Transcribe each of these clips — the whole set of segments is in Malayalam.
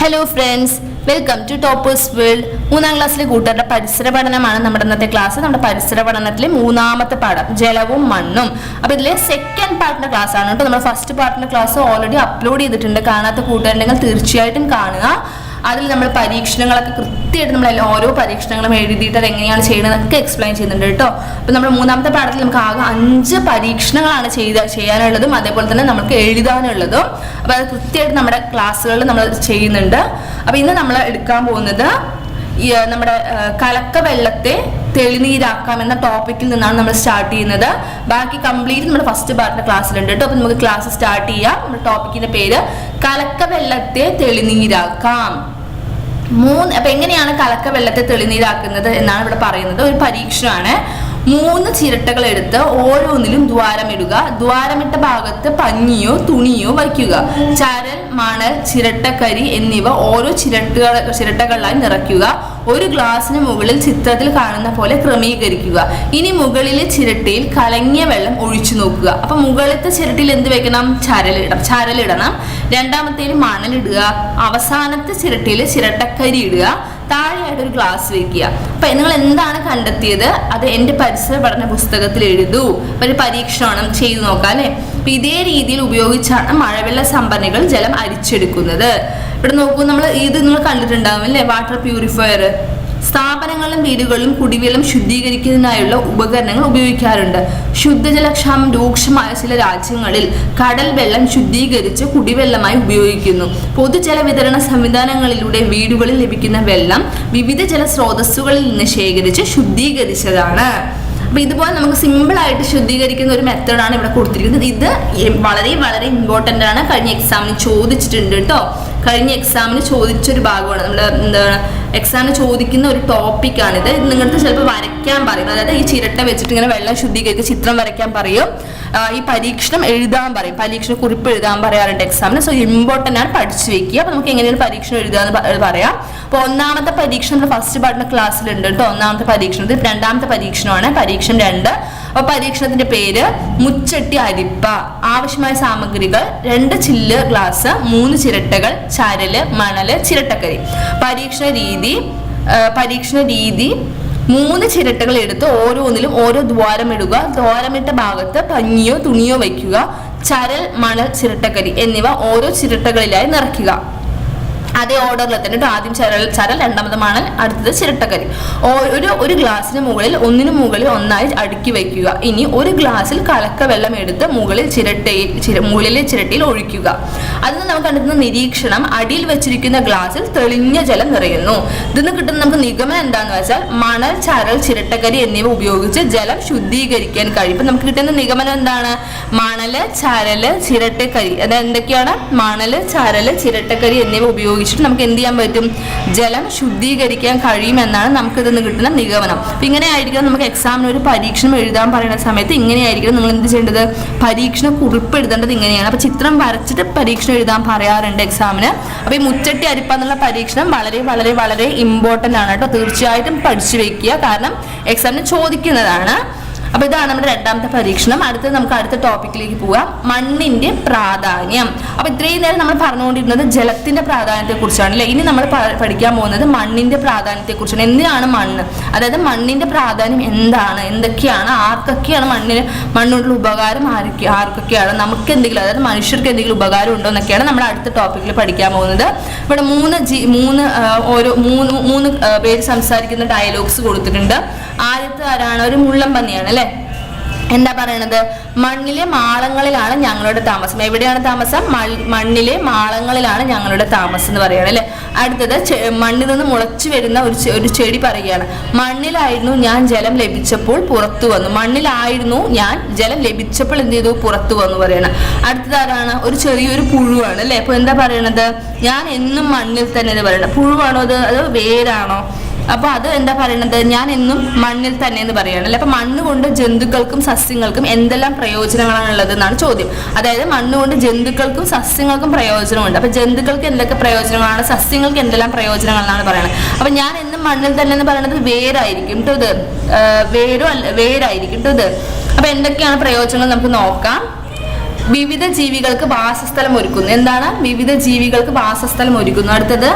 Hello friends welcome to toppers world മൂന്നാം ക്ലാസ്സിലെ കൂട്ടുകാരുടെ പരിസര പഠനമാണ് നമ്മുടെ ഇന്നത്തെ ക്ലാസ് നമ്മുടെ പരിസര പഠനത്തിലെ മൂന്നാമത്തെ പാഠം ജലവും മണ്ണും. അപ്പൊ ഇതിലെ സെക്കൻഡ് പാർട്ടിന്റെ ക്ലാസ് ആണ് കേട്ടോ. നമ്മുടെ ഫസ്റ്റ് പാർട്ടിന്റെ ക്ലാസ് ഓൾറെഡി അപ്ലോഡ് ചെയ്തിട്ടുണ്ട്. കാണാത്ത കൂട്ടുകാരുണ്ടെങ്കിൽ തീർച്ചയായിട്ടും കാണുക. അതിൽ നമ്മൾ പരീക്ഷണങ്ങളൊക്കെ കൃത്യമായിട്ട് നമ്മൾ ഓരോ പരീക്ഷണങ്ങളും എഴുതിയിട്ട് അത് എങ്ങനെയാണ് ചെയ്യണമെന്നൊക്കെ എക്സ്പ്ലെയിൻ ചെയ്യുന്നുണ്ട് കേട്ടോ. അപ്പോൾ നമ്മൾ മൂന്നാമത്തെ പാഠത്തിൽ നമുക്ക് ആകെ അഞ്ച് പരീക്ഷണങ്ങളാണ് ചെയ്ത ചെയ്യാനുള്ളതും അതേപോലെ തന്നെ നമുക്ക് എഴുതാനുള്ളതും. അപ്പോൾ അത് കൃത്യമായിട്ട് നമ്മുടെ ക്ലാസ്സുകളിൽ നമ്മൾ ചെയ്യുന്നുണ്ട്. അപ്പോൾ ഇന്ന് നമ്മൾ എടുക്കാൻ പോകുന്നത് നമ്മുടെ കലക്ക വെള്ളത്തെ തെളിനീരാക്കാം എന്ന ടോപ്പിക്കിൽ നിന്നാണ് നമ്മൾ സ്റ്റാർട്ട് ചെയ്യുന്നത്. ബാക്കി കംപ്ലീറ്റ് നമ്മുടെ ഫസ്റ്റ് പാർട്ടിന്റെ ക്ലാസ്സിലുണ്ട് കേട്ടോ. അപ്പൊ നമുക്ക് ക്ലാസ് സ്റ്റാർട്ട് ചെയ്യാം. നമ്മുടെ ടോപ്പിക്കിന്റെ പേര് കലക്ക വെള്ളത്തെ തെളിനീരാക്കാം. മൂന്ന് അപ്പൊ എങ്ങനെയാണ് കലക്ക വെള്ളത്തെ തെളിനീരാക്കുന്നത് എന്നാണ് ഇവിടെ പറയുന്നത്. ഒരു പരീക്ഷണമാണ്. മൂന്ന് ചിരട്ടകൾ എടുത്ത് ഓരോന്നിലും ദ്വാരമിടുക. ദ്വാരമിട്ട ഭാഗത്ത് പഞ്ഞിയോ തുണിയോ വയ്ക്കുക. ചരൽ മണൽ ചിരട്ടക്കരി എന്നിവ ഓരോ ചിരട്ടുകൾ ചിരട്ടകളിലായി നിറയ്ക്കുക. ഒരു ഗ്ലാസിന് മുകളിൽ ചിത്രത്തിൽ കാണുന്ന പോലെ ക്രമീകരിക്കുക. ഇനി മുകളിലെ ചിരട്ടയിൽ കലങ്ങിയ വെള്ളം ഒഴിച്ചു നോക്കുക. അപ്പൊ മുകളിലത്തെ ചിരട്ടയിൽ എന്ത് വെക്കണം? ചരലിടണം ചരലിടണം രണ്ടാമത്തേൽ മണലിടുക അവസാനത്തെ ചിരട്ടയിൽ ചിരട്ടക്കരി ഇടുക. താഴെയായിട്ട് ഒരു ഗ്ലാസ് വെക്കുക. അപ്പൊ നിങ്ങൾ എന്താണ് കണ്ടെത്തിയത്? അത് എന്റെ പരിസര പഠന പുസ്തകത്തിൽ എഴുതൂ. ഒരു പരീക്ഷണം ചെയ്തു നോക്കാം അല്ലെ? അപ്പൊ ഇതേ രീതിയിൽ ഉപയോഗിച്ചാണ് മഴവെള്ള സംഭരണികൾ ജലം അരിച്ചെടുക്കുന്നത്. ഇവിടെ നോക്കൂ നമ്മൾ ഇത് നിങ്ങൾ കണ്ടിട്ടുണ്ടാവും അല്ലേ? വാട്ടർ പ്യൂരിഫയർ സ്ഥാപനങ്ങളിലും വീടുകളിലും കുടിവെള്ളം ശുദ്ധീകരിക്കുന്നതിനായുള്ള ഉപകരണങ്ങൾ ഉപയോഗിക്കാറുണ്ട്. ശുദ്ധജലക്ഷാമം രൂക്ഷമായ ചില രാജ്യങ്ങളിൽ കടൽ വെള്ളം ശുദ്ധീകരിച്ച് കുടിവെള്ളമായി ഉപയോഗിക്കുന്നു. പൊതുജല വിതരണ സംവിധാനങ്ങളിലൂടെ വീടുകളിൽ ലഭിക്കുന്ന വെള്ളം വിവിധ ജലസ്രോതസ്സുകളിൽ നിന്ന് ശേഖരിച്ച് ശുദ്ധീകരിച്ചതാണ്. അപ്പൊ ഇതുപോലെ നമുക്ക് സിമ്പിൾ ആയിട്ട് ശുദ്ധീകരിക്കുന്ന ഒരു മെത്തേഡാണ് ഇവിടെ കൊടുത്തിരിക്കുന്നത്. ഇത് വളരെ വളരെ ഇമ്പോർട്ടന്റ് ആണ്. കഴിഞ്ഞ എക്സാമിന് ചോദിച്ചിട്ടുണ്ട് കേട്ടോ കഴിഞ്ഞ എക്സാമിന് ചോദിച്ചൊരു ഭാഗമാണ്. നമ്മുടെ എന്താണ് എക്സാമിന് ചോദിക്കുന്ന ഒരു ടോപ്പിക്കാണിത് നിങ്ങൾക്ക് ചിലപ്പോൾ വരയ്ക്കാൻ പറയും. അതായത് ഈ ചിരട്ട വെച്ചിട്ട് ഇങ്ങനെ വെള്ളം ശുദ്ധീകരിച്ച് ചിത്രം വരയ്ക്കാൻ പറയും. ഈ പരീക്ഷണം എഴുതാൻ പറയും. പരീക്ഷണ കുറിപ്പ് എഴുതാൻ പറയാറുണ്ട് എക്സാമിന് സോ ഇമ്പോർട്ടന്റ് ആണ് പഠിച്ചു വെക്കുക. അപ്പോൾ നമുക്ക് എങ്ങനെയാണ് പരീക്ഷണം എഴുതാന്ന് പറയാം. അപ്പോൾ ഒന്നാമത്തെ പരീക്ഷണം നമ്മൾ ഫസ്റ്റ് പാർട്ടിന്റെ ക്ലാസ്സിലുണ്ട് കേട്ടോ ഒന്നാമത്തെ പരീക്ഷണം. ഇത് രണ്ടാമത്തെ പരീക്ഷണമാണ്. പരീക്ഷണം രണ്ട്. അപ്പോൾ പരീക്ഷണത്തിന്റെ പേര് മുച്ചട്ടി അരിപ്പ. ആവശ്യമായ സാമഗ്രികൾ രണ്ട് ചില്ല് ഗ്ലാസ് മൂന്ന് ചിരട്ടകൾ ചരൽ മണൽ ചിരട്ടക്കരി. പരീക്ഷണ രീതി പരീക്ഷണ രീതി മൂന്ന് ചിരട്ടകൾ എടുത്ത് ഓരോന്നിലും ഓരോ ദ്വാരം ഇടുക. ദ്വാരമിട്ട ഭാഗത്ത് പഞ്ഞിയോ തുണിയോ വയ്ക്കുക. ചരൽ മണൽ ചിരട്ടക്കരി എന്നിവ ഓരോ ചിരട്ടകളിലായി നിറയ്ക്കുക. അതേ ഓർഡറിൽ തന്നെ കേട്ടോ ആദ്യം ചരൽ ചരൽ രണ്ടാമത് മണൽ അടുത്തത് ചിരട്ടക്കരി. ഒരു ഒരു ഗ്ലാസ്സിന് മുകളിൽ ഒന്നിനു മുകളിൽ ഒന്നായി അടുക്കി വയ്ക്കുക. ഇനി ഒരു ഗ്ലാസ്സിൽ കലക്ക വെള്ളം എടുത്ത് മുകളിൽ ചിരട്ടയിൽ ചിര മുകളിലെ ചിരട്ടയിൽ ഒഴിക്കുക. അതിന് നമുക്ക് കണ്ടെത്തുന്ന നിരീക്ഷണം അടിയിൽ വെച്ചിരിക്കുന്ന ഗ്ലാസ്സിൽ തെളിഞ്ഞ ജലം നിറയുന്നു. ഇതിന് കിട്ടുന്ന നമുക്ക് നിഗമനം എന്താന്ന് വെച്ചാൽ മണൽ ചരൽ ചിരട്ടക്കരി എന്നിവ ഉപയോഗിച്ച് ജലം ശുദ്ധീകരിക്കാൻ കഴിയും. ഇപ്പൊ നമുക്ക് കിട്ടുന്ന നിഗമനം എന്താണ്? മണൽ ചരൽ ചിരട്ടക്കരി. അത് എന്തൊക്കെയാണ്? മണൽ ചരൽ ചിരട്ടക്കരി എന്നിവ ഉപയോഗിച്ചിട്ട് നമുക്ക് എന്ത് ചെയ്യാൻ പറ്റും? ജലം ശുദ്ധീകരിക്കാൻ കഴിയുമെന്നാണ് നമുക്ക് നിന്ന് കിട്ടുന്ന നിഗമനം. അപ്പം ഇങ്ങനെ ആയിരിക്കും നമുക്ക് എക്സാമിന് ഒരു പരീക്ഷണം എഴുതാൻ പറയുന്ന സമയത്ത് ഇങ്ങനെയായിരിക്കും നിങ്ങൾ എന്ത് ചെയ്യേണ്ടത്? പരീക്ഷണം കുറിപ്പ് എഴുതേണ്ടത് ഇങ്ങനെയാണ്. അപ്പൊ ചിത്രം വരച്ചിട്ട് പരീക്ഷണം എഴുതാൻ പറയാറുണ്ട് എക്സാമിന് അപ്പൊ ഈ മുച്ചട്ടി അരിപ്പ എന്നുള്ള പരീക്ഷണം വളരെ വളരെ വളരെ ഇമ്പോർട്ടന്റ് ആണ് കേട്ടോ. തീർച്ചയായിട്ടും പഠിച്ചു വെക്കുക. കാരണം എക്സാമിന് ചോദിക്കുന്നതാണ്. അപ്പൊ ഇതാണ് നമ്മുടെ രണ്ടാമത്തെ പരീക്ഷണം. അടുത്തത് നമുക്ക് അടുത്ത ടോപ്പിക്കിലേക്ക് പോവാം. മണ്ണിന്റെ പ്രാധാന്യം. അപ്പൊ ഇത്രയും നേരം നമ്മൾ പറഞ്ഞുകൊണ്ടിരുന്നത് ജലത്തിന്റെ പ്രാധാന്യത്തെ കുറിച്ചാണ് ഇനി നമ്മൾ പഠിക്കാൻ പോകുന്നത് മണ്ണിന്റെ പ്രാധാന്യത്തെ കുറിച്ചാണ് എന്തിനാണ് മണ്ണ്? അതായത് മണ്ണിന്റെ പ്രാധാന്യം എന്താണ്? എന്തൊക്കെയാണ്? ആർക്കൊക്കെയാണ് മണ്ണിന് മണ്ണുള്ള ഉപകാരം ആർക്കൊക്കെയാണ്? നമുക്ക് എന്തെങ്കിലും അതായത് മനുഷ്യർക്ക് എന്തെങ്കിലും ഉപകാരം ഉണ്ടോ എന്നൊക്കെയാണ് നമ്മൾ അടുത്ത ടോപ്പിക്കിൽ പഠിക്കാൻ പോകുന്നത്. ഇവിടെ മൂന്ന് ജി മൂന്ന് ഓരോ മൂന്ന് മൂന്ന് പേര് സംസാരിക്കുന്ന ഡയലോഗ്സ് കൊടുത്തിട്ടുണ്ട്. ആദ്യത്തെ ആരാണ്? ഒരു മുള്ളം പന്നിയാണ് അല്ലെ? എന്താ പറയണത്? മണ്ണിലെ മാളങ്ങളിലാണ് ഞങ്ങളുടെ താമസം. എവിടെയാണ് താമസം? മണ്ണിലെ മാളങ്ങളിലാണ് ഞങ്ങളുടെ താമസം എന്ന് പറയുകയാണ് അല്ലെ? അടുത്തത് മണ്ണിൽ നിന്ന് മുളച്ചു വരുന്ന ഒരു ഒരു ചെടി പറയുകയാണ്. മണ്ണിലായിരുന്നു ഞാൻ ജലം ലഭിച്ചപ്പോൾ പുറത്തു വന്നു. മണ്ണിലായിരുന്നു ഞാൻ ജലം ലഭിച്ചപ്പോൾ എന്ത് ചെയ്തു? പുറത്തു വന്നു പറയണം അടുത്തത് ആരാണ്? ഒരു ചെറിയൊരു പുഴുവാണ് അല്ലെ? അപ്പൊ എന്താ പറയണത്? ഞാൻ എന്നും മണ്ണിൽ തന്നെ പറയണം പുഴുവാണോ അത്? അത് വേരാണോ? അപ്പൊ അത് എന്താ പറയണത്? ഞാൻ എന്നും മണ്ണിൽ തന്നെ എന്ന് പറയുകയാണല്ലോ അല്ലെ? അപ്പൊ മണ്ണ് കൊണ്ട് ജന്തുക്കൾക്കും സസ്യങ്ങൾക്കും എന്തെല്ലാം പ്രയോജനങ്ങളാണ് ഉള്ളത് എന്നാണ് ചോദ്യം. അതായത് മണ്ണ് കൊണ്ട് ജന്തുക്കൾക്കും സസ്യങ്ങൾക്കും പ്രയോജനമുണ്ട്. അപ്പൊ ജന്തുക്കൾക്ക് എന്തൊക്കെ പ്രയോജനങ്ങളാണ്? സസ്യങ്ങൾക്ക് എന്തെല്ലാം പ്രയോജനങ്ങളാണ് പറയുന്നത് അപ്പൊ ഞാൻ എന്നും മണ്ണിൽ തന്നെ എന്ന് പറയുന്നത് വേരായിരിക്കും ട്ടോ ഇത്. വേരോ വേരായിരിക്കും ട്ടോ ഇത്. അപ്പൊ എന്തൊക്കെയാണ് പ്രയോജനങ്ങൾ? നമുക്ക് നോക്കാം. വിവിധ ജീവികൾക്ക് വാസസ്ഥലം ഒരുക്കുന്നു. എന്താണ്? വിവിധ ജീവികൾക്ക് വാസസ്ഥലം ഒരുക്കുന്നു. അടുത്തത്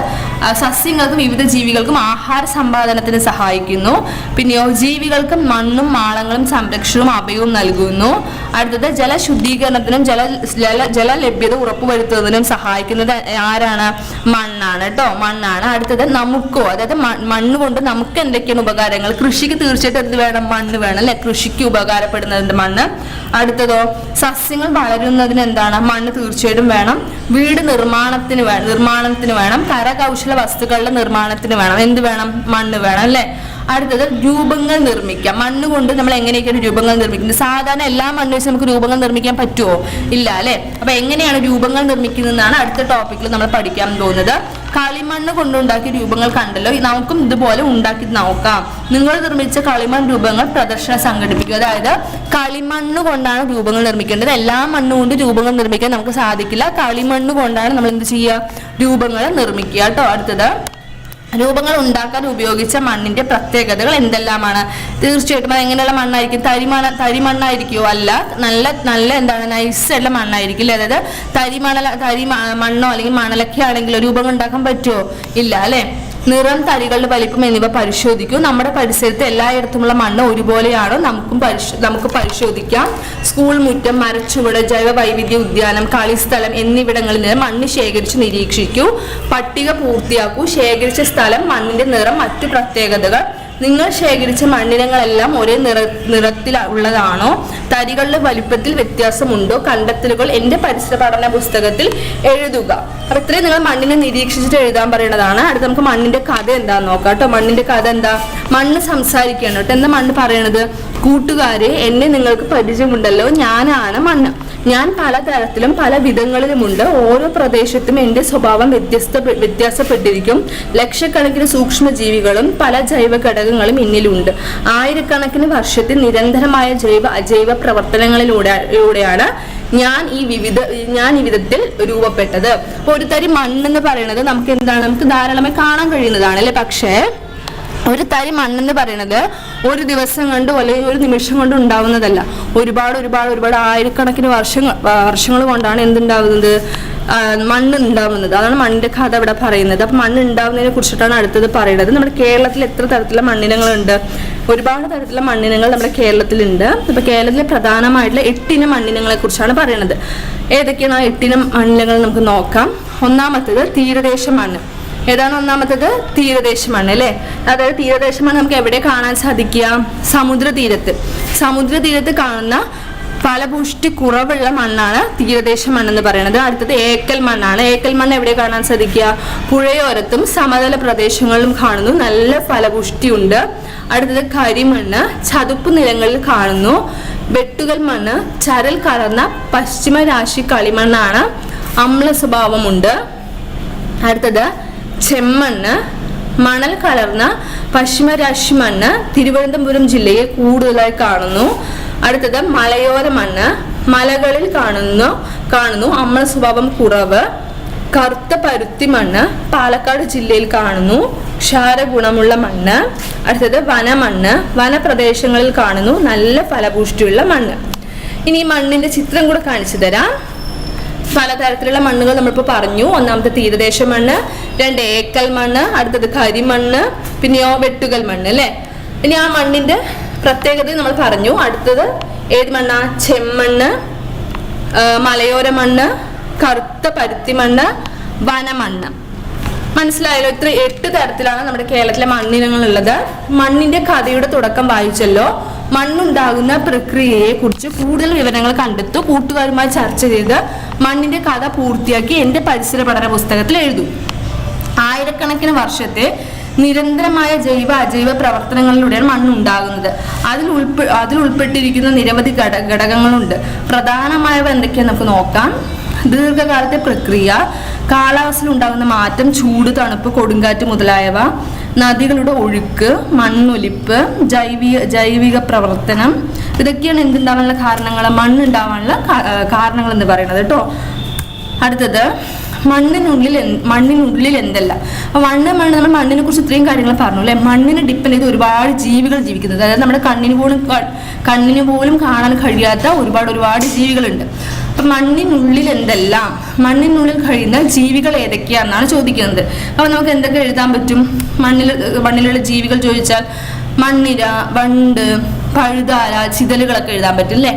സസ്യങ്ങൾക്കും വിവിധ ജീവികൾക്കും ആഹാര സമ്പാദനത്തിന് സഹായിക്കുന്നു. പിന്നെയോ ജീവികൾക്ക് മണ്ണും മാളങ്ങളും സംരക്ഷണവും അഭയവും നൽകുന്നു. അടുത്തത് ജലശുദ്ധീകരണത്തിനും ജല ജല ലഭ്യത ഉറപ്പുവരുത്തുന്നതിനും സഹായിക്കുന്നത് ആരാണ്? മണ്ണാണ് കേട്ടോ മണ്ണാണ്. അടുത്തത് നമുക്കോ അതായത് മണ്ണ് കൊണ്ട് നമുക്ക് എന്തൊക്കെയാണ് ഉപകാരങ്ങൾ? കൃഷിക്ക് തീർച്ചയായിട്ടും എന്ത് വേണം? മണ്ണ് വേണം അല്ലെ? കൃഷിക്ക് ഉപകാരപ്പെടുന്നതിന്റെ മണ്ണ്? അടുത്തതോ സസ്യങ്ങൾ വളരുന്നതിന് എന്താണ് മണ്ണ് തീർച്ചയായിട്ടും വേണം. വീട് നിർമ്മാണത്തിന് വേണം നിർമ്മാണത്തിന് വേണം. കരകൗശല വസ്തുക്കളുടെ നിർമ്മാണത്തിന് വേണം. എന്ത് വേണം? മണ്ണ് വേണം അല്ലെ? അടുത്തത് രൂപങ്ങൾ നിർമ്മിക്കാം. മണ്ണ് കൊണ്ട് നമ്മൾ എങ്ങനെയൊക്കെയാണ് രൂപങ്ങൾ നിർമ്മിക്കുന്നത്? സാധാരണ എല്ലാ മണ്ണ് വെച്ച് നമുക്ക് രൂപങ്ങൾ നിർമ്മിക്കാൻ പറ്റുമോ ഇല്ല അല്ലെ? അപ്പൊ എങ്ങനെയാണ് രൂപങ്ങൾ നിർമ്മിക്കുന്നതെന്നാണ് അടുത്ത ടോപ്പിക്കിൽ നമ്മൾ പഠിക്കാൻ പോകുന്നത്. കളിമണ്ണ് കൊണ്ടുണ്ടാക്കിയ രൂപങ്ങൾ കണ്ടല്ലോ. നമുക്കും ഇതുപോലെ ഉണ്ടാക്കി നോക്കാം. നിങ്ങൾ നിർമ്മിച്ച കളിമൺ രൂപങ്ങൾ പ്രദർശനം സംഘടിപ്പിക്കുക. അതായത് കളിമണ്ണ് കൊണ്ടാണ് രൂപങ്ങൾ നിർമ്മിക്കേണ്ടത്. എല്ലാ മണ്ണ് കൊണ്ട് രൂപങ്ങൾ നിർമ്മിക്കാൻ നമുക്ക് സാധിക്കില്ല. കളിമണ്ണ് കൊണ്ടാണ് നമ്മൾ എന്ത് ചെയ്യുക? രൂപങ്ങൾ നിർമ്മിക്കുക. കേട്ടോ അടുത്തത്. രൂപങ്ങൾ ഉണ്ടാക്കാൻ ഉപയോഗിച്ച മണ്ണിന്റെ പ്രത്യേകതകൾ എന്തെല്ലാമാണ്? തീർച്ചയായിട്ടും അത് എങ്ങനെയുള്ള മണ്ണായിരിക്കും? തരിമണ തരിമണ്ണായിരിക്കുമോ അല്ല നല്ല നല്ല എന്താണ്? നൈസ് ഉള്ള മണ്ണായിരിക്കും അല്ലേ? അതായത് തരിമണല തരി മണ്ണോ അല്ലെങ്കിൽ മണലൊക്കെ ആണെങ്കിലോ രൂപങ്ങൾ ഉണ്ടാക്കാൻ പറ്റുമോ ഇല്ല അല്ലേ? നിറം തരികളുടെ വലിപ്പം എന്നിവ പരിശോധിക്കൂ. നമ്മുടെ പരിസരത്ത് എല്ലായിടത്തുമുള്ള മണ്ണ് ഒരുപോലെയാണോ? നമുക്കും നമുക്ക് പരിശോധിക്കാം. സ്കൂൾ മുറ്റം മരച്ചുവട് ജൈവ വൈവിധ്യ ഉദ്യാനം കളിസ്ഥലം എന്നിവിടങ്ങളിൽ നിന്ന് മണ്ണ് ശേഖരിച്ച് നിരീക്ഷിക്കൂ. പട്ടിക പൂർത്തിയാക്കൂ. ശേഖരിച്ച സ്ഥലം മണ്ണിന്റെ നിറം മറ്റു പ്രത്യേകതകൾ. നിങ്ങൾ ശേഖരിച്ച മണ്ണിനങ്ങളെല്ലാം ഒരേ നിറ നിറത്തിൽ ഉള്ളതാണോ? തരികളുടെ വലിപ്പത്തിൽ വ്യത്യാസമുണ്ടോ? കണ്ടെത്തലുകൾ എന്റെ പരിസര പഠന പുസ്തകത്തിൽ എഴുതുക. അപ്പൊ ഇത്രയും നിങ്ങൾ മണ്ണിനെ നിരീക്ഷിച്ചിട്ട് എഴുതാൻ പറയുന്നതാണ് അടുത്ത് നമുക്ക് മണ്ണിന്റെ കഥ എന്താന്ന് നോക്കാം കേട്ടോ. മണ്ണിന്റെ കഥ എന്താ? മണ്ണ് സംസാരിക്കുകയാണ് കേട്ടോ. എന്താ മണ്ണ് പറയണത്? കൂട്ടുകാരെ എന്നെ നിങ്ങൾക്ക് പരിചയമുണ്ടല്ലോ. ഞാനാണ് മണ്ണ്. ഞാൻ പലതരത്തിലും പല വിധങ്ങളിലുമുണ്ട്. ഓരോ പ്രദേശത്തും എന്റെ സ്വഭാവം വ്യത്യസ്ത വ്യത്യാസപ്പെട്ടിരിക്കും. ലക്ഷക്കണക്കിന് സൂക്ഷ്മജീവികളും പല ജൈവ ഘടകങ്ങളും ഇന്നിലുണ്ട് ആയിരക്കണക്കിന് വർഷത്തിൽ നിരന്തരമായ ജൈവ അജൈവ പ്രവർത്തനങ്ങളിലൂടെയാണ് ഞാൻ ഈ വിവിധ ഞാൻ ഈ വിധത്തിൽ രൂപപ്പെട്ടത്. ഒരു തരി മണ്ണെന്ന് പറയുന്നത് നമുക്ക് എന്താണ്? നമുക്ക് ധാരാളമായി കാണാൻ കഴിയുന്നതാണ് അല്ലെ? പക്ഷേ ഒരു തരി മണ്ണെന്ന് പറയുന്നത് ഒരു ദിവസം കൊണ്ട് അല്ലെങ്കിൽ ഒരു നിമിഷം കൊണ്ട് ഉണ്ടാവുന്നതല്ല. ഒരുപാട് ഒരുപാട് ഒരുപാട് ആയിരക്കണക്കിന് വർഷങ്ങൾ വർഷങ്ങൾ കൊണ്ടാണ് എന്തുണ്ടാവുന്നത്? മണ്ണ് ഉണ്ടാവുന്നത്. അതാണ് മണ്ണിന്റെ കഥ ഇവിടെ പറയുന്നത്. അപ്പൊ മണ്ണ് ഉണ്ടാവുന്നതിനെ കുറിച്ചിട്ടാണ് അടുത്തത് പറയുന്നത് നമ്മുടെ കേരളത്തിൽ എത്ര തരത്തിലുള്ള മണ്ണിനങ്ങളുണ്ട്? ഒരുപാട് തരത്തിലുള്ള മണ്ണിനങ്ങൾ നമ്മുടെ കേരളത്തിലുണ്ട്. അപ്പൊ കേരളത്തിലെ പ്രധാനമായിട്ടുള്ള എട്ടിനം മണ്ണിനങ്ങളെ കുറിച്ചാണ് പറയുന്നത് ഏതൊക്കെയാണ് ആ എട്ടിനം മണ്ണിനങ്ങൾ നമുക്ക് നോക്കാം. ഒന്നാമത്തേത് തീരദേശ മണ്ണ്. ഏതാണ് ഒന്നാമത്തത്? തീരദേശമാണ് അല്ലേ? അതായത് തീരദേശമാണ് നമുക്ക് എവിടെ കാണാൻ സാധിക്കുക? സമുദ്ര തീരത്ത് സമുദ്ര തീരത്ത് കാണുന്ന ഫലപുഷ്ടി കുറവുള്ള മണ്ണാണ് തീരദേശ മണ്ണെന്ന് പറയുന്നത്. അടുത്തത് ഏക്കൽ മണ്ണാണ്. ഏക്കൽ മണ്ണ് എവിടെ കാണാൻ സാധിക്കുക? പുഴയോരത്തും സമതല പ്രദേശങ്ങളിലും കാണുന്നു. നല്ല ഫലപുഷ്ടി ഉണ്ട് അടുത്തത് കരിമണ്ണ്. ചതുപ്പ് നിലങ്ങളിൽ കാണുന്നു. വെട്ടുകൽ മണ്ണ്. ചരൽ കലർന്ന പശ്ചിമരാശി കളിമണ്ണാണ്. അമ്ല സ്വഭാവമുണ്ട് അടുത്തത് ചെമ്മണ്ണ് മണൽ കലർന്ന പശ്ചിമരാശി മണ്ണ് തിരുവനന്തപുരം ജില്ലയിൽ കൂടുതലായി കാണുന്നു. അടുത്തത് മലയോര മണ്ണ്. മലകളിൽ കാണുന്നു കാണുന്നു അമ്ല സ്വഭാവം കുറവ്. കറുത്ത പരുത്തി മണ്ണ് പാലക്കാട് ജില്ലയിൽ കാണുന്നു. ക്ഷാരഗുണമുള്ള മണ്ണ്. അടുത്തത് വനമണ്ണ്. വനപ്രദേശങ്ങളിൽ കാണുന്നു നല്ല ഫലപുഷ്ടിയുള്ള മണ്ണ്. ഇനി മണ്ണിന്റെ ചിത്രം കൂടെ കാണിച്ചു തരാം. പലതരത്തിലുള്ള മണ്ണുകൾ നമ്മളിപ്പോൾ പറഞ്ഞു. ഒന്നാമത്തെ തീരദേശ മണ്ണ് രണ്ട് ഏക്കൽ മണ്ണ് അടുത്തത് കരിമണ്ണ് പിന്നെയോ വെട്ടുകൽ മണ്ണ് അല്ലേ? ഇനി ആ മണ്ണിന്റെ പ്രത്യേകത നമ്മൾ പറഞ്ഞു. അടുത്തത് ഏത് മണ്ണാ? ചെമ്മണ്ണ് മലയോര മണ്ണ് കറുത്ത പരുത്തി മണ്ണ് വനമണ്ണ്. മനസ്സിലായല്ലോ? ഇത്ര എട്ട് തരത്തിലാണ് നമ്മുടെ കേരളത്തിലെ മണ്ണിനങ്ങൾ ഉള്ളത് മണ്ണിന്റെ കഥയുടെ തുടക്കം വായിച്ചല്ലോ. മണ്ണുണ്ടാകുന്ന പ്രക്രിയയെ കുറിച്ച് കൂടുതൽ വിവരങ്ങൾ കണ്ടെത്തു. കൂട്ടുകാരുമായി ചർച്ച ചെയ്ത് മണ്ണിന്റെ കഥ പൂർത്തിയാക്കി എന്റെ പരിസര പഠന പുസ്തകത്തിൽ എഴുതും. ആയിരക്കണക്കിന് വർഷത്തെ നിരന്തരമായ ജൈവ അജൈവ പ്രവർത്തനങ്ങളിലൂടെയാണ് മണ്ണ് ഉണ്ടാകുന്നത് അതിൽ ഉൾപ്പെ അതിൽ ഉൾപ്പെട്ടിരിക്കുന്ന നിരവധി ഘട ഘടകങ്ങളുണ്ട്. പ്രധാനമായവ എന്തൊക്കെയാണ് നമുക്ക് നോക്കാം. ദീർഘകാലത്തെ പ്രക്രിയ കാലാവസ്ഥയിൽ ഉണ്ടാകുന്ന മാറ്റം ചൂട് തണുപ്പ് കൊടുങ്കാറ്റ് മുതലായവ നദികളുടെ ഒഴുക്ക് മണ്ണൊലിപ്പ് ജൈവിക ജൈവിക പ്രവർത്തനം ഇതൊക്കെയാണ് എന്തുണ്ടാവാനുള്ള കാരണങ്ങൾ മണ്ണുണ്ടാവാനുള്ള കാരണങ്ങൾ എന്ന് പറയുന്നത് കേട്ടോ. അടുത്തത് മണ്ണിനുള്ളിൽ മണ്ണിനുള്ളിൽ എന്തല്ല. മണ്ണ് മണ്ണ് നമ്മൾ മണ്ണിനെ കുറിച്ച് ഇത്രയും കാര്യങ്ങൾ പറഞ്ഞു അല്ലെ? മണ്ണിനെ ഡിപ്പെൻഡ് ചെയ്ത് ഒരുപാട് ജീവികൾ ജീവിക്കുന്നത്. അതായത് നമ്മുടെ കണ്ണിന് പോലും കണ്ണിന് പോലും കാണാൻ കഴിയാത്ത ഒരുപാട് ഒരുപാട് ജീവികളുണ്ട്. അപ്പൊ മണ്ണിനുള്ളിൽ എന്തെല്ലാം? മണ്ണിനുള്ളിൽ കഴിയുന്ന ജീവികൾ ഏതൊക്കെയാണെന്നാണ് ചോദിക്കുന്നത്. അപ്പൊ നമുക്ക് എന്തൊക്കെ എഴുതാൻ പറ്റും? മണ്ണിൽ മണ്ണിലുള്ള ജീവികൾ ചോദിച്ചാൽ മണ്ണിര വണ്ട് പഴുതാര ചിതലുകളൊക്കെ എഴുതാൻ പറ്റും അല്ലേ?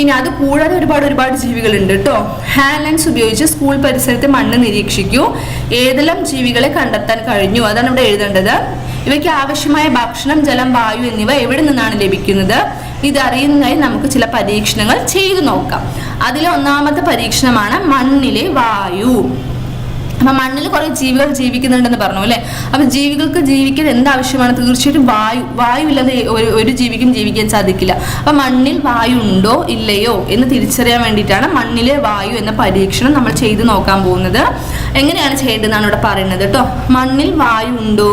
ഇനി അത് കൂടാതെ ഒരുപാട് ഒരുപാട് ജീവികളുണ്ട് കേട്ടോ. ഹാൻഡ് ലെൻസ് ഉപയോഗിച്ച് സ്കൂൾ പരിസരത്തെ മണ്ണ് നിരീക്ഷിക്കൂ. ഏതെല്ലാം ജീവികളെ കണ്ടെത്താൻ കഴിഞ്ഞു? അതാണ് ഇവിടെ എഴുതേണ്ടത്. ഇവയ്ക്ക് ആവശ്യമായ ഭക്ഷണം ജലം വായു എന്നിവ എവിടെ നിന്നാണ് ലഭിക്കുന്നത്? ഇതറിയുന്നതിനായി നമുക്ക് ചില പരീക്ഷണങ്ങൾ ചെയ്തു നോക്കാം. അതിലെ ഒന്നാമത്തെ പരീക്ഷണമാണ് മണ്ണിലെ വായു. അപ്പൊ മണ്ണിൽ കുറെ ജീവികൾ ജീവിക്കുന്നുണ്ടെന്ന് പറഞ്ഞു അല്ലെ? അപ്പൊ ജീവികൾക്ക് ജീവിക്കാൻ എന്താവശ്യമാണ്? തീർച്ചയായിട്ടും വായു വായു ഇല്ലാതെ ഒരു ഒരു ജീവിക്കും ജീവിക്കാൻ സാധിക്കില്ല. അപ്പൊ മണ്ണിൽ വായു ഉണ്ടോ ഇല്ലയോ എന്ന് തിരിച്ചറിയാൻ വേണ്ടിയിട്ടാണ് മണ്ണിലെ വായു എന്ന പരീക്ഷണം നമ്മൾ ചെയ്തു നോക്കാൻ പോകുന്നത്. എങ്ങനെയാണ് ചെയ്യേണ്ടതെന്നാണ് ഇവിടെ പറയുന്നത് കേട്ടോ. മണ്ണിൽ വായു ഉണ്ടോ?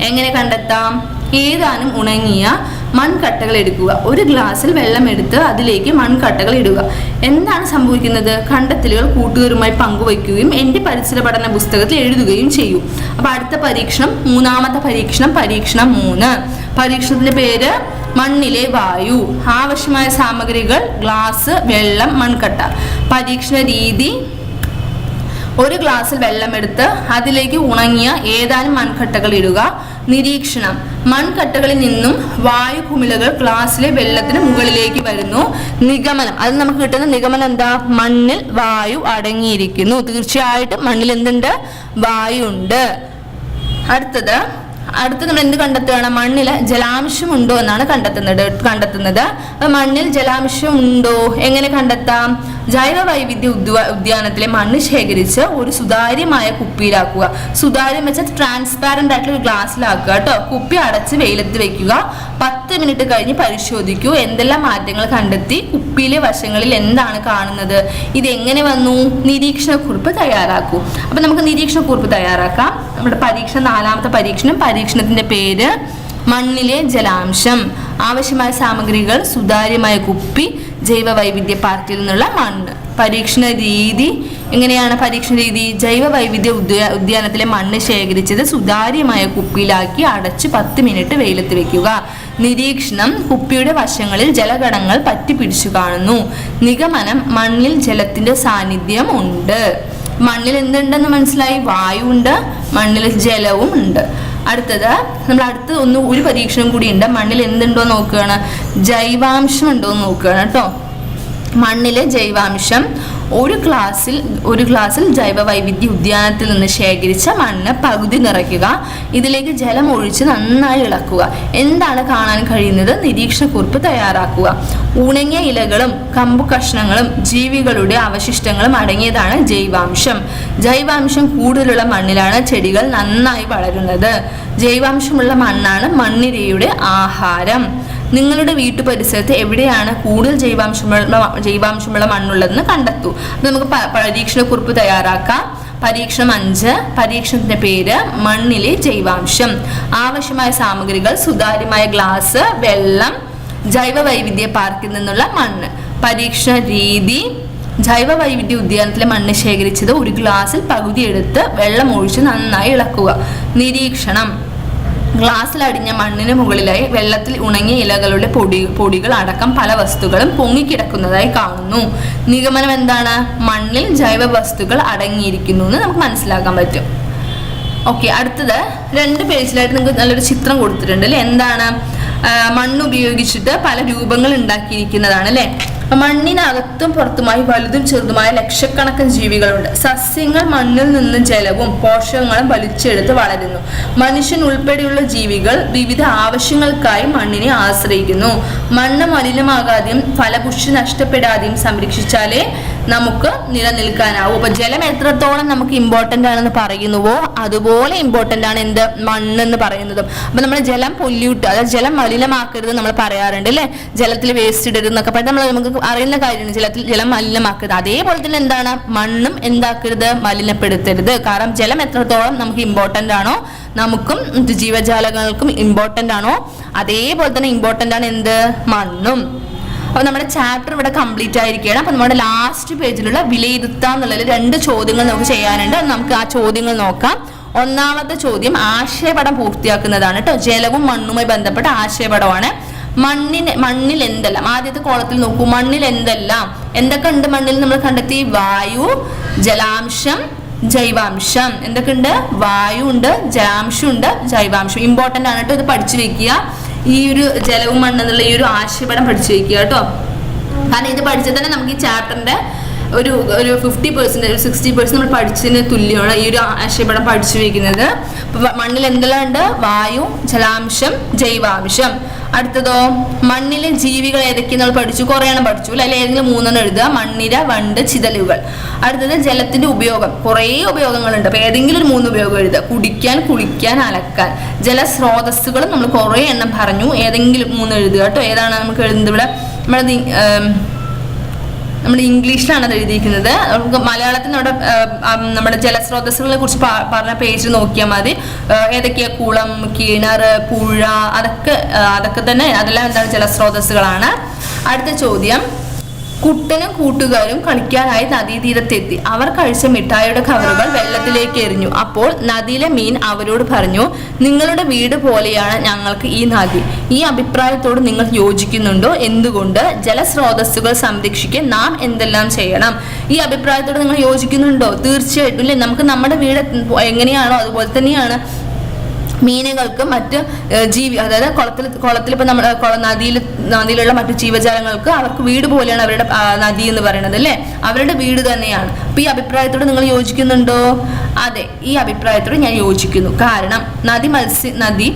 എങ്ങനെ കണ്ടെത്താം? ഏതാനും ഉണങ്ങിയ മൺകട്ടകൾ എടുക്കുക. ഒരു ഗ്ലാസ്സിൽ വെള്ളം എടുത്ത് അതിലേക്ക് മൺകട്ടകൾ ഇടുക. എന്താണ് സംഭവിക്കുന്നത്? കണ്ടെത്തലുകൾ കൂട്ടുകാരുമായി പങ്കുവയ്ക്കുകയും എന്റെ പരിസര പഠന പുസ്തകത്തിൽ എഴുതുകയും ചെയ്യും. അപ്പൊ അടുത്ത പരീക്ഷണം മൂന്നാമത്തെ പരീക്ഷണം പരീക്ഷണം മൂന്ന്. പരീക്ഷണത്തിന്റെ പേര് മണ്ണിലെ വായു. ആവശ്യമായ സാമഗ്രികൾ ഗ്ലാസ് വെള്ളം മൺകട്ട. പരീക്ഷണ രീതി ഒരു ഗ്ലാസ്സിൽ വെള്ളമെടുത്ത് അതിലേക്ക് ഉണങ്ങിയ ഏതാനും മൺകട്ടകൾ ഇടുക. നിരീക്ഷണം. മൺകട്ടകളിൽ നിന്നും വായു കുമിളകൾ ഗ്ലാസ്സിലെ വെള്ളത്തിന് മുകളിലേക്ക് വരുന്നു. നിഗമനം. അത് നമുക്ക് കിട്ടുന്ന നിഗമനം എന്താ? മണ്ണിൽ വായു അടങ്ങിയിരിക്കുന്നു. തീർച്ചയായിട്ടും മണ്ണിൽ എന്തുണ്ട്? വായു ഉണ്ട് അടുത്തത് അടുത്ത് നമ്മൾ എന്ത് കണ്ടെത്തുകയാണ്? മണ്ണിൽ ജലാംശം ഉണ്ടോ എന്നാണ് കണ്ടെത്തുന്നത്. കണ്ടെത്തുന്നത്. അപ്പൊ മണ്ണിൽ ജലാംശം ഉണ്ടോ? എങ്ങനെ കണ്ടെത്താം? ജൈവ വൈവിധ്യ ഉദ്യാനത്തിലെ മണ്ണ് ശേഖരിച്ച് ഒരു സുതാര്യമായ കുപ്പിയിലാക്കുക. സുതാര്യം വെച്ചാൽ ട്രാൻസ്പാരന്റ് ആയിട്ടുള്ള ഒരു ഗ്ലാസ്സിലാക്കുക കേട്ടോ. കുപ്പി അടച്ച് വെയിലത്ത് വെക്കുക. പത്ത് മിനിറ്റ് കഴിഞ്ഞ് പരിശോധിക്കൂ. എന്തെല്ലാം മാറ്റങ്ങൾ കണ്ടെത്തി? കുപ്പിയിലെ വശങ്ങളിൽ എന്താണ് കാണുന്നത്? ഇത് എങ്ങനെ വന്നു? നിരീക്ഷണ കുറിപ്പ് തയ്യാറാക്കൂ. അപ്പൊ നമുക്ക് നിരീക്ഷണ കുറിപ്പ് തയ്യാറാക്കാം. നമ്മുടെ പരീക്ഷ നാലാമത്തെ പരീക്ഷണം പരീക്ഷണത്തിന്റെ പേര് മണ്ണിലെ ജലാംശം. ആവശ്യമായ സാമഗ്രികൾ സുതാര്യമായ കുപ്പി ജൈവ വൈവിധ്യ പാർക്കിൽ നിന്നുള്ള മണ്ണ്. പരീക്ഷണ രീതി എങ്ങനെയാണ് പരീക്ഷണ രീതി? ജൈവ വൈവിധ്യ ഉദ്യാ ഉദ്യാനത്തിലെ മണ്ണ് ശേഖരിച്ചത് സുതാര്യമായ കുപ്പിയിലാക്കി അടച്ച് പത്ത് മിനിറ്റ് വെയിലത്ത് വെക്കുക. നിരീക്ഷണം കുപ്പിയുടെ വശങ്ങളിൽ ജലഘടങ്ങൾ പറ്റിപ്പിടിച്ചു കാണുന്നു. നിഗമനം മണ്ണിൽ ജലത്തിന്റെ സാന്നിധ്യം ഉണ്ട്. മണ്ണിൽ എന്തുണ്ടെന്ന് മനസ്സിലായി? വായു ഉണ്ട്. മണ്ണിൽ ജലവും ഉണ്ട്. അടുത്തത് നമ്മൾ അടുത്ത ഒന്ന് ഒരു പരീക്ഷണം കൂടി ഉണ്ട് മണ്ണിൽ എന്തുണ്ടോ നോക്കുകയാണ്. ജൈവാംശം ഉണ്ടോ എന്ന് നോക്കുകയാണ് കേട്ടോ. മണ്ണിലെ ജൈവാംശം ഒരു ക്ലാസ്സിൽ ഒരു ക്ലാസ്സിൽ ജൈവ വൈവിധ്യ ഉദ്യാനത്തിൽ നിന്ന് ശേഖരിച്ച മണ്ണ് പകുതി നിറയ്ക്കുക. ഇതിലേക്ക് ജലം ഒഴിച്ച് നന്നായി ഇളക്കുക. എന്താണ് കാണാൻ കഴിയുന്നത്? നിരീക്ഷണ കുറിപ്പ് തയ്യാറാക്കുക. ഉണങ്ങിയ ഇലകളും കമ്പു കഷ്ണങ്ങളും ജീവികളുടെ അവശിഷ്ടങ്ങളും അടങ്ങിയതാണ് ജൈവാംശം. ജൈവാംശം കൂടുതലുള്ള മണ്ണിലാണ് ചെടികൾ നന്നായി വളരുന്നത്. ജൈവാംശമുള്ള മണ്ണാണ് മണ്ണിരയുടെ ആഹാരം. നിങ്ങളുടെ വീട്ടു പരിസരത്ത് എവിടെയാണ് കൂടുതൽ ജൈവാംശമുള്ള ജൈവാംശമുള്ള മണ്ണുള്ളതെന്ന് കണ്ടെത്തൂ. അപ്പൊ നമുക്ക് പരീക്ഷണ കുറിപ്പ് തയ്യാറാക്കാം. പരീക്ഷണം അഞ്ച് പരീക്ഷണത്തിന്റെ പേര് മണ്ണിലെ ജൈവാംശം. ആവശ്യമായ സാമഗ്രികൾ സുതാര്യമായ ഗ്ലാസ് വെള്ളം ജൈവ വൈവിധ്യ പാർക്കിൽ നിന്നുള്ള മണ്ണ്. പരീക്ഷണ രീതി ജൈവ വൈവിധ്യ ഉദ്യാനത്തിലെ മണ്ണ് ശേഖരിച്ചത് ഒരു ഗ്ലാസ്സിൽ പകുതി എടുത്ത് വെള്ളം ഒഴിച്ച് നന്നായി ഇളക്കുക. നിരീക്ഷണം. ഗ്ലാസ്സിൽ അടിഞ്ഞ മണ്ണിന് മുകളിലായി വെള്ളത്തിൽ ഉണങ്ങിയ ഇലകളുടെ പൊടി പൊടികൾ അടക്കം പല വസ്തുക്കളും പൊങ്ങിക്കിടക്കുന്നതായി കാണുന്നു. നിഗമനം എന്താണ്? മണ്ണിൽ ജൈവ വസ്തുക്കൾ അടങ്ങിയിരിക്കുന്നു എന്ന് നമുക്ക് മനസ്സിലാക്കാൻ പറ്റും. ഓക്കെ അടുത്തത് രണ്ട് പേജിലായിട്ട് നിങ്ങൾക്ക് നല്ലൊരു ചിത്രം കൊടുത്തിട്ടുണ്ട് അല്ലേ? എന്താണ്? മണ്ണ് ഉപയോഗിച്ചിട്ട് പല രൂപങ്ങൾ ഉണ്ടാക്കിയിരിക്കുന്നതാണ് അല്ലെ? മണ്ണിനകത്തും പുറത്തുമായി വലുതും ചെറുതുമായ ലക്ഷക്കണക്കിന് ജീവികളുണ്ട്. സസ്യങ്ങൾ മണ്ണിൽ നിന്ന് ജലവും പോഷകങ്ങളും വലിച്ചെടുത്ത് വളരുന്നു. മനുഷ്യൻ ഉൾപ്പെടെയുള്ള ജീവികൾ വിവിധ ആവശ്യങ്ങൾക്കായി മണ്ണിനെ ആശ്രയിക്കുന്നു. മണ്ണ് മലിനമാകാതെയും ഫലപുഷ്ടി നഷ്ടപ്പെടാതെയും സംരക്ഷിച്ചാലേ നമുക്ക് നിലനിൽക്കാനാവും. അപ്പൊ ജലം എത്രത്തോളം നമുക്ക് ഇമ്പോർട്ടന്റ് ആണെന്ന് പറയുന്നുവോ അതുപോലെ ഇമ്പോർട്ടന്റ് ആണ് എന്ത്? മണ്ണ് എന്ന് പറയുന്നതും. അപ്പൊ നമ്മൾ ജലം പൊല്യൂട്ട് അതായത് ജലം മലിനമാക്കരുത് നമ്മൾ പറയാറുണ്ട് അല്ലെ? ജലത്തിൽ വേസ്റ്റ് ഇടരുത് എന്നൊക്കെ പറഞ്ഞാൽ നമ്മൾ നമുക്ക് അറിയുന്ന കാര്യമാണ്. ജലത്തിൽ ജലം മലിനമാക്കരുത്. അതേപോലെ തന്നെ എന്താണ്? മണ്ണും എന്താക്കരുത്? മലിനപ്പെടുത്തരുത്. കാരണം ജലം എത്രത്തോളം നമുക്ക് ഇമ്പോർട്ടന്റ് ആണോ നമുക്കും ജീവജാലങ്ങൾക്കും ഇമ്പോർട്ടന്റ് ആണോ അതേപോലെ തന്നെ ഇമ്പോർട്ടന്റ് ആണ് എന്ത്? മണ്ണും. അപ്പൊ നമ്മുടെ ചാപ്റ്റർ ഇവിടെ കംപ്ലീറ്റ് ആയിരിക്കുകയാണ്. അപ്പൊ നമ്മുടെ ലാസ്റ്റ് പേജിലുള്ള വിലയിരുത്താം എന്നുള്ളതിൽ രണ്ട് ചോദ്യങ്ങൾ നമുക്ക് ചെയ്യാനുണ്ട്. നമുക്ക് ആ ചോദ്യങ്ങൾ നോക്കാം. ഒന്നാമത്തെ ചോദ്യം ആശയപടം പൂർത്തിയാക്കുന്നതാണ് കേട്ടോ ജലവും മണ്ണുമായി ബന്ധപ്പെട്ട ആശയപടമാണ്. മണ്ണിന് മണ്ണിൽ എന്തെല്ലാം? ആദ്യത്തെ കോളത്തിൽ നോക്കൂ. മണ്ണിൽ എന്തെല്ലാം? എന്തൊക്കെ ഉണ്ട് മണ്ണിൽ നമ്മൾ കണ്ടെത്തി? വായു ജലാംശം ജൈവാംശം. എന്തൊക്കെ ഉണ്ട്? വായു ഉണ്ട് ജലാംശം ഉണ്ട് ജൈവാംശം. ഇമ്പോർട്ടന്റ് ആണ് കേട്ടോ ഇത് പഠിച്ചു വെക്കുക. ഈ ഒരു ജലവും മണ്ണെന്നുള്ള ഈ ഒരു ആശയപടം പഠിച്ചു വെക്കുക കേട്ടോ. കാരണം ഇത് പഠിച്ചാൽ തന്നെ നമുക്ക് ഈ ചാപ്റ്ററിന്റെ ഒരു ഒരു ഫിഫ്റ്റി പെർസെന്റ് ഒരു സിക്സ്റ്റി പെർസെന്റ് നമ്മൾ പഠിച്ചതിന് തുല്യമാണ് ഈ ഒരു ആശയപടം പഠിച്ചു വയ്ക്കുന്നത് അപ്പോൾ മണ്ണിൽ എന്തെല്ലാം ഉണ്ട് വായു ജലാംശം ജൈവാംശം. അടുത്തതോ? മണ്ണിലെ ജീവികൾ ഏതൊക്കെയാണ് നമ്മൾ പഠിച്ചു. കുറേ എണ്ണം പഠിച്ചു. അല്ലെ? ഏതെങ്കിലും മൂന്നെണ്ണം എഴുതുക. മണ്ണിര വണ്ട് ചിതലുകൾ. അടുത്തത് ജലത്തിന്റെ ഉപയോഗം. കുറേ ഉപയോഗങ്ങളുണ്ട്. അപ്പൊ ഏതെങ്കിലും ഒരു മൂന്ന് ഉപയോഗം എഴുതുക. കുടിക്കാൻ കുളിക്കാൻ അലക്കാൻ. ജലസ്രോതസ്സുകളും നമ്മൾ കുറേ എണ്ണം പറഞ്ഞു. ഏതെങ്കിലും മൂന്ന് എഴുതുക കേട്ടോ. ഏതാണ് നമുക്ക് എഴുതുന്നത് ഇവിടെ? ഏം, നമ്മുടെ ഇംഗ്ലീഷിലാണ് അത് എഴുതിയിരിക്കുന്നത്. നമുക്ക് മലയാളത്തിൽ നമ്മുടെ ജലസ്രോതസ്സുകളെ കുറിച്ച് പറഞ്ഞ പേജ് നോക്കിയാൽ മതി. ഏതൊക്കെയാ കുളം കിണർ പുഴ അതൊക്കെ അതൊക്കെ തന്നെ അതെല്ലാം എന്താണ് ജലസ്രോതസ്സുകളാണ് അടുത്ത ചോദ്യം. കുട്ടനും കൂട്ടുകാരും കളിക്കാനായി നദീതീരത്തെത്തി. അവർ കഴിച്ച മിഠായിയുടെ കവറുകൾ വെള്ളത്തിലേക്ക് എറിഞ്ഞു. അപ്പോൾ നദിയിലെ മീൻ അവരോട് പറഞ്ഞു നിങ്ങളുടെ വീട് പോലെയാണ് ഞങ്ങൾക്ക് ഈ നദി. ഈ അഭിപ്രായത്തോട് നിങ്ങൾ യോജിക്കുന്നുണ്ടോ? എന്തുകൊണ്ട്? ജലസ്രോതസ്സുകൾ സംരക്ഷിക്കാൻ നാം എന്തെല്ലാം ചെയ്യണം? ഈ അഭിപ്രായത്തോട് നിങ്ങൾ യോജിക്കുന്നുണ്ടോ? തീർച്ചയായിട്ടും ഇല്ലേ? നമുക്ക് നമ്മുടെ വീട് എങ്ങനെയാണോ? അതുപോലെ തന്നെയാണ് മീനുകൾക്ക് മറ്റ് ജീവി അതായത് കുളത്തിൽ കുളത്തിൽ ഇപ്പം നമ്മുടെ കുള നദിയിൽ നദിയിലുള്ള മറ്റു ജീവജാലങ്ങൾക്ക് അവർക്ക് വീട് പോലെയാണ് അവരുടെ നദി എന്ന് പറയുന്നത് അല്ലേ? അവരുടെ വീട് തന്നെയാണ്. അപ്പൊ ഈ അഭിപ്രായത്തോട് നിങ്ങൾ യോജിക്കുന്നുണ്ടോ? അതെ ഈ അഭിപ്രായത്തോട് ഞാൻ യോജിക്കുന്നു. കാരണം നദി മത്സ്യ നദി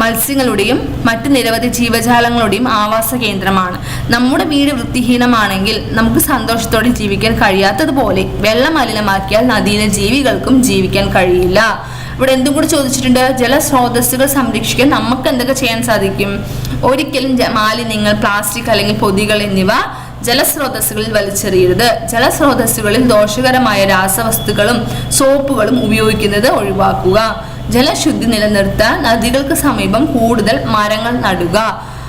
മത്സ്യങ്ങളുടെയും മറ്റ് നിരവധി ജീവജാലങ്ങളുടെയും ആവാസ കേന്ദ്രമാണ്. നമ്മുടെ വീട് വൃത്തിഹീനമാണെങ്കിൽ നമുക്ക് സന്തോഷത്തോടെ ജീവിക്കാൻ കഴിയാത്തതുപോലെ വെള്ളം മലിനമാക്കിയാൽ നദിയിലെ ജീവികൾക്കും ജീവിക്കാൻ കഴിയില്ല. ഇവിടെ എന്തും കൂടി ചോദിച്ചിട്ടുണ്ട് ജലസ്രോതസ്സുകൾ സംരക്ഷിക്കാൻ നമുക്ക് എന്തൊക്കെ ചെയ്യാൻ സാധിക്കും? ഒരിക്കലും മാലിന്യങ്ങൾ പ്ലാസ്റ്റിക് അല്ലെങ്കിൽ പൊതികൾ എന്നിവ ജലസ്രോതസ്സുകളിൽ വലിച്ചെറിയരുത്. ജലസ്രോതസ്സുകളിൽ ദോഷകരമായ രാസവസ്തുക്കളും സോപ്പുകളും ഉപയോഗിക്കുന്നത് ഒഴിവാക്കുക. ജലശുദ്ധി നിലനിർത്താൻ നദികൾക്ക് സമീപം കൂടുതൽ മരങ്ങൾ നടുക.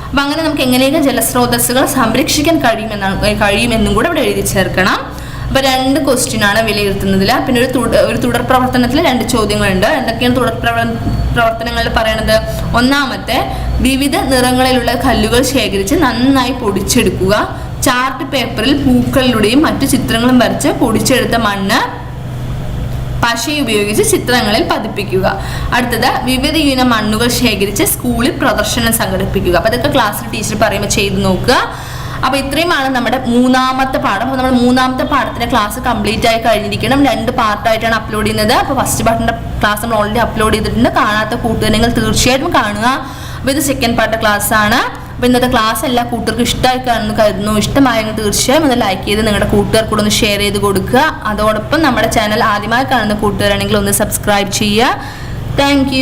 അപ്പൊ അങ്ങനെ നമുക്ക് എങ്ങനെയൊക്കെ ജലസ്രോതസ്സുകൾ സംരക്ഷിക്കാൻ കഴിയുമെന്നാണ് കഴിയുമെന്നും കൂടെ ഇവിടെ എഴുതി ചേർക്കണം. അപ്പൊ രണ്ട് ക്വസ്റ്റ്യൻ ആണ് വിലയിരുത്തുന്നതിൽ പിന്നെ ഒരു ഒരു തുടർ പ്രവർത്തനത്തിൽ രണ്ട് ചോദ്യങ്ങളുണ്ട്. എന്തൊക്കെയാണ് തുടർ പ്രവർ- പ്രവർത്തനങ്ങളിൽ പറയണത്? ഒന്നാമത്തെ വിവിധ നിറങ്ങളിലുള്ള കല്ലുകൾ ശേഖരിച്ച് നന്നായി പൊടിച്ചെടുക്കുക. ചാർട്ട് പേപ്പറിൽ പൂക്കളിലൂടെയും മറ്റു ചിത്രങ്ങളും വരച്ച് പൊടിച്ചെടുത്ത മണ്ണ് പശ ഉപയോഗിച്ച് ചിത്രങ്ങളിൽ പതിപ്പിക്കുക. അടുത്തത് വിവിധ ഇനം മണ്ണുകൾ ശേഖരിച്ച് സ്കൂളിൽ പ്രദർശനം സംഘടിപ്പിക്കുക. അപ്പൊ ഇതൊക്കെ ക്ലാസ്സിൽ ടീച്ചർ പറയുമ്പോൾ ചെയ്തു നോക്കുക. അപ്പൊ ഇത്രയുമാണ് നമ്മുടെ മൂന്നാമത്തെ പാഠം. അപ്പൊ നമ്മൾ മൂന്നാമത്തെ പാഠത്തിന്റെ ക്ലാസ് കംപ്ലീറ്റ് ആയി കഴിഞ്ഞിരിക്കണം. രണ്ട് പാർട്ടായിട്ടാണ് അപ്ലോഡ് ചെയ്യുന്നത്. അപ്പൊ ഫസ്റ്റ് പാർട്ടിന്റെ ക്ലാസ് നമ്മൾ ഓൾറെഡി അപ്ലോഡ് ചെയ്തിട്ടുണ്ട്. കാണാത്ത കൂട്ടുകാരെങ്കിൽ തീർച്ചയായിട്ടും കാണുക. അപ്പൊ ഇത് സെക്കൻഡ് പാർട്ട് ക്ലാസ് ആണ്. അപ്പൊ ഇന്നത്തെ ക്ലാസ് എല്ലാ കൂട്ടുകാർക്കും ഇഷ്ടമായി കാണുന്നു കരുതുന്നു. ഇഷ്ടമായെങ്കിൽ തീർച്ചയായും ഒന്ന് ലൈക്ക് ചെയ്ത് നിങ്ങളുടെ കൂട്ടുകാർ കൂടെ ഒന്ന് ഷെയർ ചെയ്ത് കൊടുക്കുക. അതോടൊപ്പം നമ്മുടെ ചാനൽ ആദ്യമായി കാണുന്ന കൂട്ടുകാരാണെങ്കിൽ ഒന്ന് സബ്സ്ക്രൈബ് ചെയ്യുക. താങ്ക്